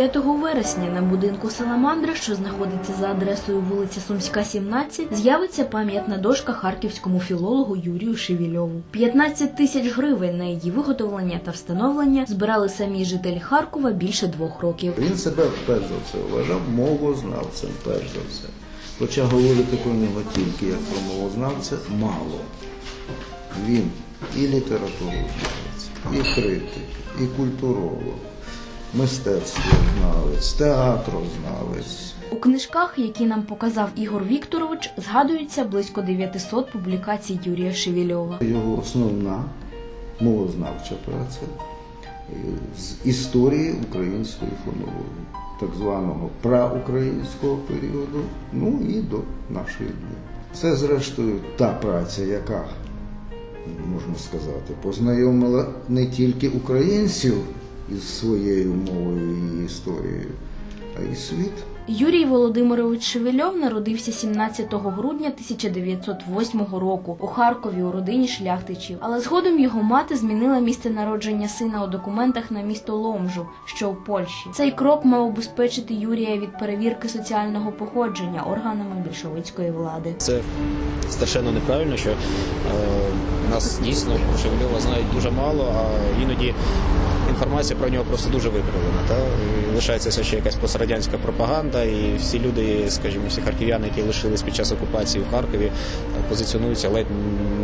5 вересня на будинку Саламандра, що знаходиться за адресою вулиця Сумська, 17, з'явиться пам'ятна дошка харківському філологу Юрію Шевільову. 15 тисяч гривень на її виготовлення та встановлення збирали самі жителі Харкова більше двох років. Він себе перш за все вважав мовознавцем, перш за все. Хоча говорити про нього тільки як про мовознавця мало. Він і літературознавець, і критик, і культуролог, мистецтвознавець, театрознавець. У книжках, які нам показав Ігор Вікторович, згадується близько 900 публікацій Юрія Шевільова. Його основна мовознавча праця е, з історії української фонології, так званого праукраїнського періоду, ну і до нашої дні. Це, зрештою, та праця, яка, можна сказати, познайомила не тільки українців із своєю мовою і історією, а й світ. Юрій Володимирович Шевельов народився 17 грудня 1908 року у Харкові у родині шляхтичів. Але згодом його мати змінила місце народження сина у документах на місто Ломжу, що у Польщі. Цей крок мав убезпечити Юрія від перевірки соціального походження органами більшовицької влади. Це страшенно неправильно, що е, нас дійсно Шевельова знають дуже мало, а іноді інформація про нього просто дуже викривлена. Та? Лишається ще якась пострадянська пропаганда, і всі люди, скажімо, всі харків'яни, які лишились під час окупації в Харкові, позиціонуються ледь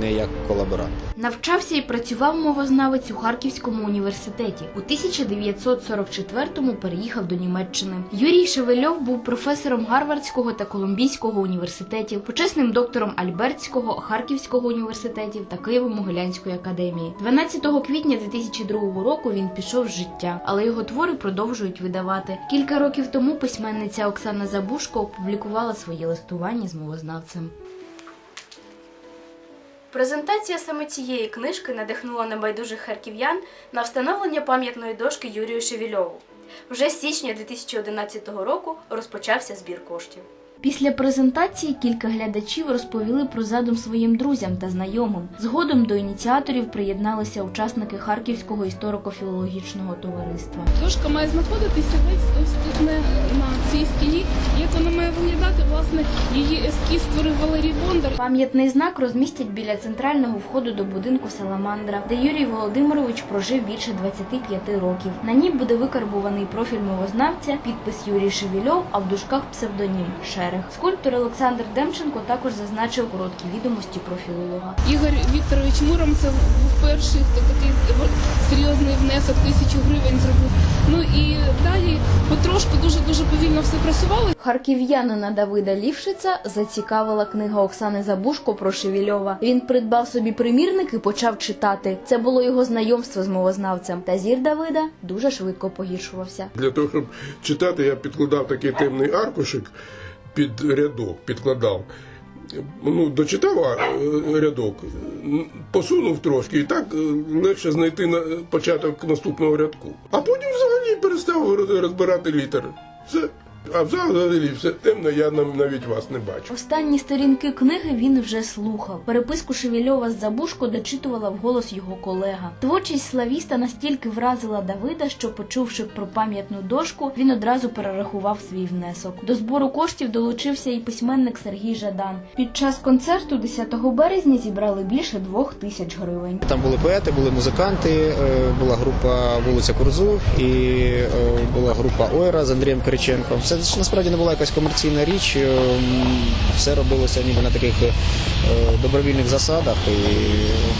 не як колаборанти. Навчався і працював мовознавець у Харківському університеті. У 1944-му переїхав до Німеччини. Юрій Шевельов був професором Гарвардського та Колумбійського університетів, почесним доктором Альбертського, Харківського університетів та Києво-Могилянської академії. 12 квітня 2002 року він пішов з життя, але його твори продовжують видавати. Кілька років тому письменниця Оксана Забушко опублікувала своє листування з мовознавцем. Презентація саме цієї книжки надихнула небайдужих харків'ян на встановлення пам'ятної дошки Юрію Шевільову. Вже з січня 2011 року розпочався збір коштів. Після презентації кілька глядачів розповіли про задум своїм друзям та знайомим. Згодом до ініціаторів приєдналися учасники Харківського історико-філологічного товариства. Дошка має знаходитися весь на цій стіні. Як вона має виглядати, власне, її ескіз створив Валерій Бондар. Пам'ятний знак розмістять біля центрального входу до будинку Саламандра, де Юрій Володимирович прожив більше 25 років. На ній буде викарбуваний профіль мовознавця, підпис Юрій Шевільов, а в дужках псевдонім Шерех. Скульптор Олександр Демченко також зазначив короткі відомості про філолога. Ігор Вікторович Муромцев був перший, хто такий серйозний внесок тисячу гривень зробив. Ну і далі потрошку дуже дуже повільно все працювало. Харків'янина Давида Лівшица зацікавила книга Оксани Забушко про Шевільова. Він придбав собі примірник і почав читати. Це було його знайомство з мовознавцем. Та зір Давида дуже швидко погіршувався. Для того, щоб читати, я підкладав такий темний аркушик під рядок, підкладав. Ну, дочитав е, рядок, посунув трошки, і так е, легше знайти на початок наступного рядку. А потім взагалі перестав розбирати літери. Все. А взагалі все темно, я нам- навіть вас не бачу. Останні сторінки книги він вже слухав. Переписку Шевільова з Забушко дочитувала вголос його колега. Творчість славіста настільки вразила Давида, що, почувши про пам'ятну дошку, він одразу перерахував свій внесок. До збору коштів долучився і письменник Сергій Жадан. Під час концерту 10 березня зібрали більше двох тисяч гривень. Там були поети, були музиканти, е, була група вулиця Курзу і е, була група Ойра з Андрієм Кириченком. Це ж насправді не була якась комерційна річ. е, Все робилося ніби на таких е, добровільних засадах, і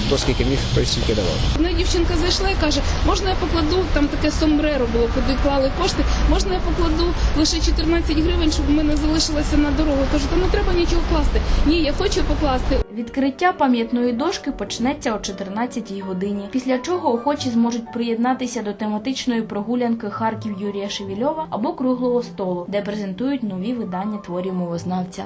хто скільки міг, той стільки давав. Одна дівчинка зайшла і каже, можна я покладу, там таке сомбреро було, куди клали кошти, можна я покладу лише 14 гривень, щоб в мене залишилося на дорогу. Кажу, та не треба нічого класти. Ні, я хочу покласти. Відкриття пам'ятної дошки почнеться о 14 годині, після чого охочі зможуть приєднатися до тематичної прогулянки Харків Юрія Шевільова або круглого столу, де презентують нові видання творів мовознавця.